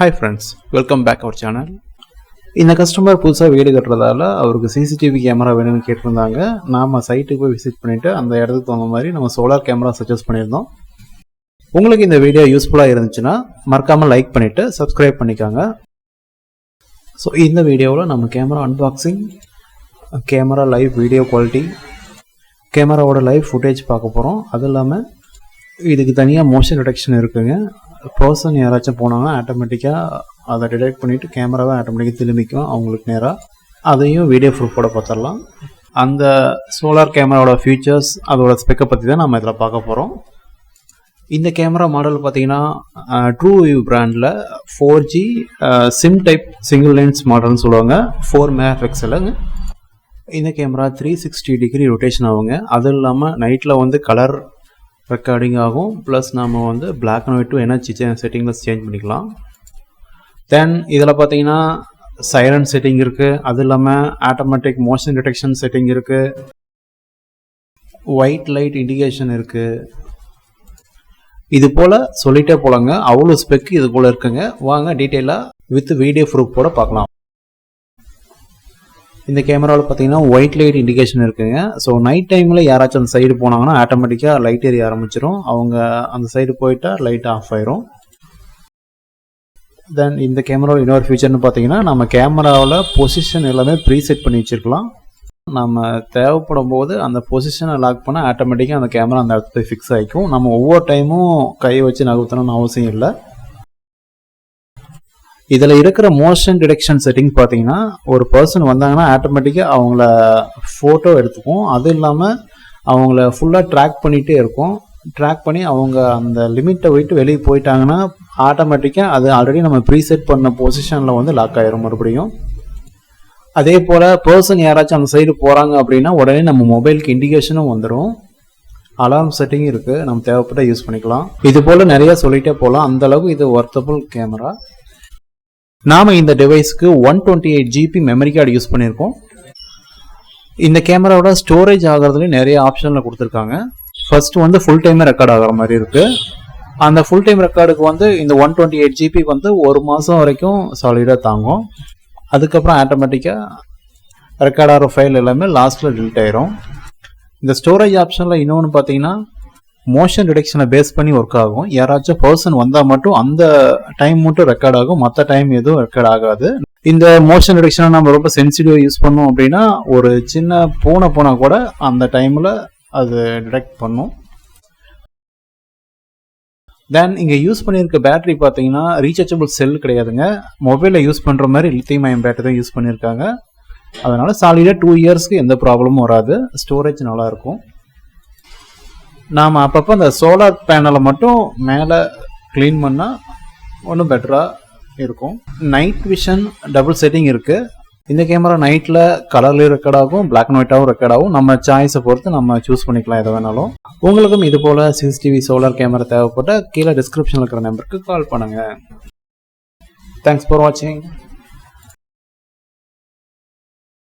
Hi friends welcome back our channel இந்த customer புதுசாக வீடு கட்டுறதால அவருக்கு சிசிடிவி கேமரா வேணும்னு கேட்டிருந்தாங்க. நாம் சைட்டுக்கு போய் விசிட் பண்ணிவிட்டு அந்த இடத்துக்கு தகுந்த மாதிரி நம்ம சோலார் கேமரா சஜஸ்ட் பண்ணியிருந்தோம். உங்களுக்கு இந்த வீடியோ யூஸ்ஃபுல்லாக இருந்துச்சுன்னா மறக்காமல் லைக் பண்ணிவிட்டு சப்ஸ்கிரைப் பண்ணிக்கோங்க. ஸோ இந்த வீடியோவில் நம்ம camera unboxing camera live video quality கேமராவோட லைவ் ஃபுட்டேஜ் பார்க்க போகிறோம் அது இல்லாமல் இதுக்கு தனியாக மோஷன் டிடெக்ஷன் இருக்குங்க. பர்சன் யாராச்சும் போனாங்கன்னா ஆட்டோமேட்டிக்காக அதை டிடெக்ட் பண்ணிவிட்டு கேமராவை ஆட்டோமேட்டிக்காக திரும்பிக்கும். அவங்களுக்கு நேராக அதையும் வீடியோ ப்ரூஃபோட பார்த்துடலாம் அந்த சோலார் கேமராவோட ஃபீச்சர்ஸ் அதோட ஸ்பெக்கை பற்றி தான் நம்ம இதில் பார்க்க போகிறோம் இந்த கேமரா மாடல் பார்த்தீங்கன்னா ட்ரூ வியூ பிராண்டில் four G SIM type single lens மாடல்னு சொல்லுவாங்க. ஃபோர் மெகா பிக்சலுங்க இந்த camera three sixty degree rotation ஆகுங்க. அதுவும் இல்லாமல் நைட்டில் வந்து கலர் ரெக்கார்டிங் ஆகும். ப்ளஸ் நம்ம வந்து பிளாக் அண்ட் ஒயிட்டும் என்ன செட்டிங்கில் சேஞ்ச் பண்ணிக்கலாம். தென் இதில் பார்த்தீங்கன்னா சைரன் செட்டிங் இருக்குது அது இல்லாமல் ஆட்டோமேட்டிக் மோஷன் டிடெக்ஷன் செட்டிங் இருக்குது ஒயிட் லைட் இண்டிகேஷன் இருக்குது இது போல் சொல்லிகிட்டே போலாங்க. அவ்வளோ ஸ்பெக் இது போல் இருக்குங்க. வாங்க டீட்டெயிலாக வித் வீடியோ ப்ரூஃப் கூட பார்க்கலாம். இந்த கேமராவில் பார்த்தீங்கன்னா ஒயிட் லைட் இண்டிகேஷன் இருக்குங்க. ஸோ நைட் டைமில் யாராச்சும் அந்த சைடு போனாங்கன்னா ஆட்டோமேட்டிக்காக லைட் எரிய ஆரம்பிச்சிடும் அவங்க அந்த சைடு போயிட்டால் லைட் ஆஃப் ஆயிரும். தென் இந்த கேமராவில் இன்னொரு ஃபியூச்சர்னு பார்த்தீங்கன்னா நம்ம கேமராவில் பொசிஷன் எல்லாமே ப்ரீசெட் பண்ணி வச்சுருக்கலாம். நம்ம தேவைப்படும் போது அந்த பொசிஷனை லாக் பண்ணால் ஆட்டோமேட்டிக்காக அந்த கேமரா அந்த இடத்துல ஃபிக்ஸ் ஆகிக்கும் நம்ம ஒவ்வொரு டைமும் கை வச்சு நகர்த்தணும்னு அவசியம் இல்லை. இதில் இருக்கிற மோஷன் டிடெக்ஷன் செட்டிங் பார்த்தீங்கன்னா ஒரு பர்சன் வந்தாங்கன்னா ஆட்டோமேட்டிக்காக அவங்கள ஃபோட்டோ எடுத்துக்கும். அதுவும் இல்லாமல் அவங்கள ஃபுல்லாக ட்ராக் பண்ணிகிட்டே இருக்கும். ட்ராக் பண்ணி அவங்க அந்த லிமிட்டை விட்டு வெளியே போயிட்டாங்கன்னா ஆட்டோமேட்டிக்காக அது ஆல்ரெடி நம்ம ப்ரீசெட் பண்ண பொசிஷனில் வந்து லாக் ஆயிரும் மறுபடியும். அதே போல் பர்சன் யாராச்சும் அந்த சைடு போகிறாங்க அப்படின்னா உடனே நம்ம மொபைலுக்கு இண்டிகேஷனும் வந்துடும் அலார்ம் செட்டிங் இருக்குது நம்ம தேவைப்பட்ட யூஸ் பண்ணிக்கலாம். இது போல் நிறையா சொல்லிகிட்டே போகலாம் அந்தளவுக்கு இது ஒர்த்தபுள் கேமரா நாம் இந்த டிவைஸ்க்கு one twenty eight GB memory card use பண்ணியிருக்கோம். இந்த கேமராவோட ஸ்டோரேஜ் ஆகிறதுலேயும் நிறைய ஆப்ஷனில் கொடுத்துருக்காங்க. ஃபர்ஸ்ட் வந்து ஃபுல் டைமே ரெக்கார்ட் ஆகிற மாதிரி இருக்கு. அந்த ஃபுல் டைம் ரெக்கார்டுக்கு வந்து இந்த ஒன் டுவெண்ட்டி எயிட் ஜிபி வந்து ஒரு மாதம் வரைக்கும் சாலிடாக தாங்கும். அதுக்கப்புறம் ஆட்டோமேட்டிக்காக ரெக்கார்ட் ஆகிற ஃபைல் எல்லாமே லாஸ்ட்டில் டிலீட் ஆயிரும். இந்த ஸ்டோரேஜ் ஆப்ஷனில் இன்னொன்று பார்த்தீங்கன்னா மோஷன் டிடெக்ஷனை பேஸ் பண்ணி ஒர்க் ஆகும். யாராச்சும் பர்சன் வந்தால் மட்டும் அந்த டைம் மட்டும் ரெக்கார்ட் ஆகும். மற்ற டைம் எதுவும் ரெக்கார்ட் ஆகாது. இந்த மோஷன் டிடெக்ஷனை நம்ம ரொம்ப சென்சிட்டிவ் யூஸ் பண்ணோம் அப்படின்னா ஒரு சின்ன பூனை போனால் கூட அந்த டைமில் அது டிடெக்ட் பண்ணும். தென் இங்கே யூஸ் பண்ணியிருக்க பேட்டரி பார்த்தீங்கன்னா ரீசார்ஜபிள் செல் கிடையாதுங்க. மொபைலில் யூஸ் பண்ணுற மாதிரி லித்தியம் அயன் பேட்டரி தான் யூஸ் பண்ணியிருக்காங்க அதனால் சாலிடாக டூ இயர்ஸ்க்கு எந்த ப்ராப்ளமும் வராது. ஸ்டோரேஜ் நல்லாயிருக்கும் நாம் அப்பப்போ அந்த சோலார் பேனலை மட்டும் மேலே க்ளீன் பண்ணால் ஒன்றும் பெட்டராக இருக்கும். நைட் விஷன் டபுள் செட்டிங் இருக்குது இந்த கேமரா நைட்டில் கலர்லேயும் ரெக்கார்ட் ஆகும் பிளாக் அண்ட் ஒயிட்டாகவும் ரெக்கார்ட் ஆகும். நம்ம சாய்ஸை பொறுத்து நம்ம சூஸ் பண்ணிக்கலாம் எதை வேணாலும். உங்களுக்கும் இது போல் சிசிடிவி சோலார் கேமரா தேவைப்பட்ட கீழே டிஸ்கிரிப்ஷனில் இருக்கிற நம்பருக்கு கால் பண்ணுங்கள் தேங்க்ஸ் ஃபார் வாட்சிங்